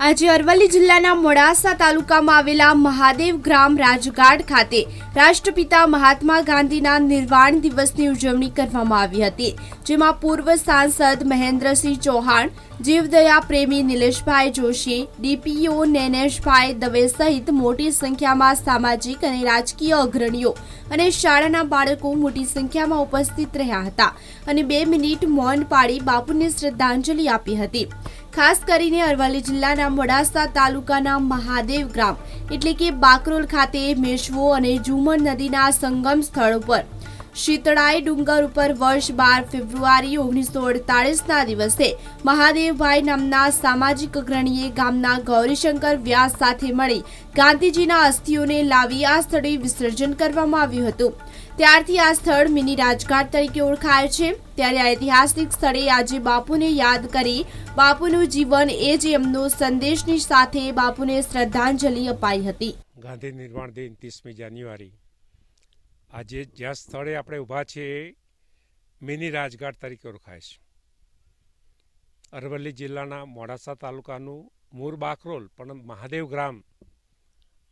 આજે અરવલ્લી જિલ્લાના મોડાસા તાલુકામાં આવેલા મહાદેવ ગ્રામ રાજગાઢ ખાતે રાષ્ટ્રપિતા મહાત્મા ગાંધીના નિર્વાણ દિવસની ઉજવણી કરવામાં આવી હતી, જેમાં પૂર્વ સાંસદ મહેન્દ્રસિંહ ચૌહાણ, જીવદયા પ્રેમી નિલેશભાઈ જોશી, ડીપીઓ નેનેશભાઈ દવે સહિત મોટી સંખ્યામાં સામાજિક અને રાજકીય અગ્રણીઓ અને શાળાના બાળકો મોટી સંખ્યામાં ઉપસ્થિત રહ્યા હતા અને બે મિનિટ મૌન પાડી બાપુને શ્રદ્ધાંજલિ આપી હતી. ખાસ કરીને અરવલ્લી જિલ્લાના મોડાસા તાલુકાના મહાદેવ ગ્રામ, એટલે કે બાકરોલ ખાતે મેશ્વો અને ઝુમર નદીના સંગમ સ્થળ ઉપર. શીતળાઈ ડુંગર ઉપર વર્ષ બાર ફેબ્રુઆરી ઓગણીસો અડતાળીસના દિવસે મહાદેવભાઈ નામના સામાજિક અગ્રણીએ ગામના ગૌરીશંકર વ્યાસ સાથે મળી ગાંધીજીના અસ્થિઓને લાવી આ સ્થળે વિસર્જન કરવામાં આવ્યું હતું. ત્યારથી આ સ્થળ મિની રાજઘાટ તરીકે ઓળખાય છે. ત્યારે આ ઐતિહાસિક સ્થળે આજે બાપુને યાદ કરી બાપુનું જીવન એ જ એમનો સંદેશની સાથે બાપુને શ્રદ્ધાંજલિ અપાઈ હતી. ગાંધી નિર્વાણ દિન ત્રીસમી જાન્યુઆરી. આજે જ્યાં સ્થળે આપણે ઊભા છીએ, મિની રાજઘાટ તરીકે ઓળખાય છે. અરવલ્લી જિલ્લાના મોડાસા તાલુકાનું મૂર બાકરોલ પણ મહાદેવ ગ્રામ.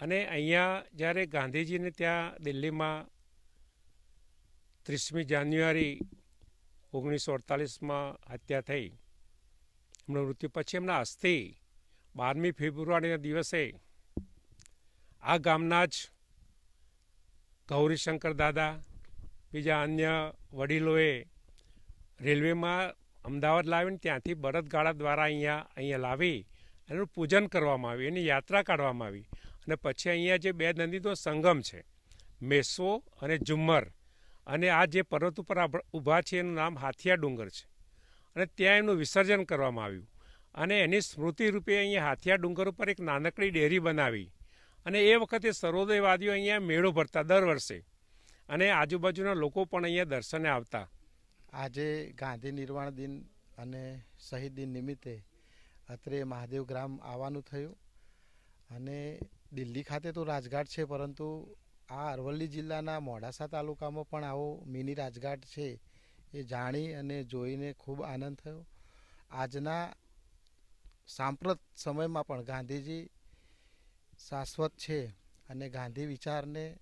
અને અહીંયા જ્યારે ગાંધીજીને ત્યાં દિલ્હીમાં ત્રીસમી જાન્યુઆરી ઓગણીસો અડતાલીસમાં હત્યા થઈ. એમનું મૃત્યુ પછી એમના અસ્થિ બારમી ફેબ્રુઆરીના દિવસે આ ગામના જ ગૌરીશંકર દાદા, બીજા અન્ય વડીલોએ રેલવેમાં અમદાવાદ લાવીને ત્યાંથી બળદગાડા દ્વારા અહીંયા અહીંયા લાવી એનું પૂજન કરવામાં આવ્યું, એની યાત્રા કાઢવામાં આવી. અને પછી અહીંયા જે બે નદીનો સંગમ છે, મેસો અને ઝુમ્મર, અને આ જે પર્વત ઉપર ઊભા છે એનું નામ હાથિયા ડુંગર છે. અને ત્યાં એનું વિસર્જન કરવામાં આવ્યું. અને એની સ્મૃતિ રૂપે અહીંયા હાથિયા ડુંગર ઉપર એક નાનકડી ડેરી બનાવી. અને એ વખતે સર્વોદયવાદીઓ અહીંયા મેળો ભરતા દર વર્ષે. અને આજુબાજુના લોકો પણ અહીંયા દર્શને આવતા. આજે ગાંધી નિર્વાણ દિન અને શહીદ દિન નિમિત્તે અત્રે મહાદેવ ગ્રામ આવવાનું થયું. અને દિલ્હી ખાતે તો રાજઘાટ છે, પરંતુ આ અરવલ્લી જિલ્લાના મોડાસા તાલુકામાં પણ આવો મિની રાજઘાટ છે એ જાણી અને જોઈને ખૂબ આનંદ થયો. આજના સાંપ્રત સમયમાં પણ ગાંધીજી શાશ્વત છે અને ગાંધી વિચારને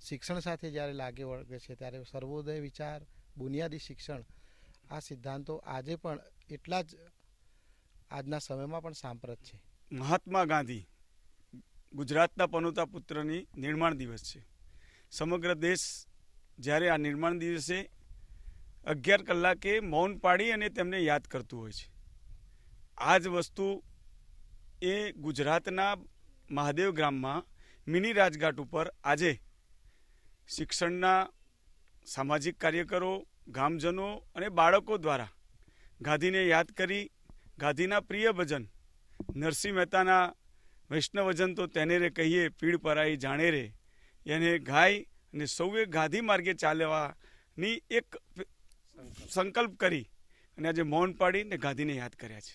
શિક્ષણ સાથે જ્યારે લાગે વળગે છે, ત્યારે સર્વોદય વિચાર, બુનિયાદી શિક્ષણ, આ સિદ્ધાંતો આજે પણ એટલા જ આજના સમયમાં પણ સાંપ્રત છે. મહાત્મા ગાંધી ગુજરાતના પનોતા પુત્રની નિર્માણ દિવસ છે. સમગ્ર દેશ જ્યારે આ નિર્માણ દિવસે અગિયાર કલાકે મૌન પાડી અને તેમને યાદ કરતું હોય છે. આ જ વસ્તુ એ ગુજરાતના મહાદેવ ગ્રામમાં મિની રાજઘાટ ઉપર આજે શિક્ષણના સામાજિક કાર્યકરો, ગામજનો અને બાળકો દ્વારા ગાંધીને યાદ કરી ગાંધીના પ્રિય ભજન નરસિંહ મહેતાના વૈષ્ણવજન તો તેને રે કહીએ, પીડ પરાઈ જાણે રે. એને ગાય અને સૌએ ગાંધી માર્ગે ચાલવાની એક સંકલ્પ કરી અને આજે મૌન પાડીને ગાંધીને યાદ કર્યા છે.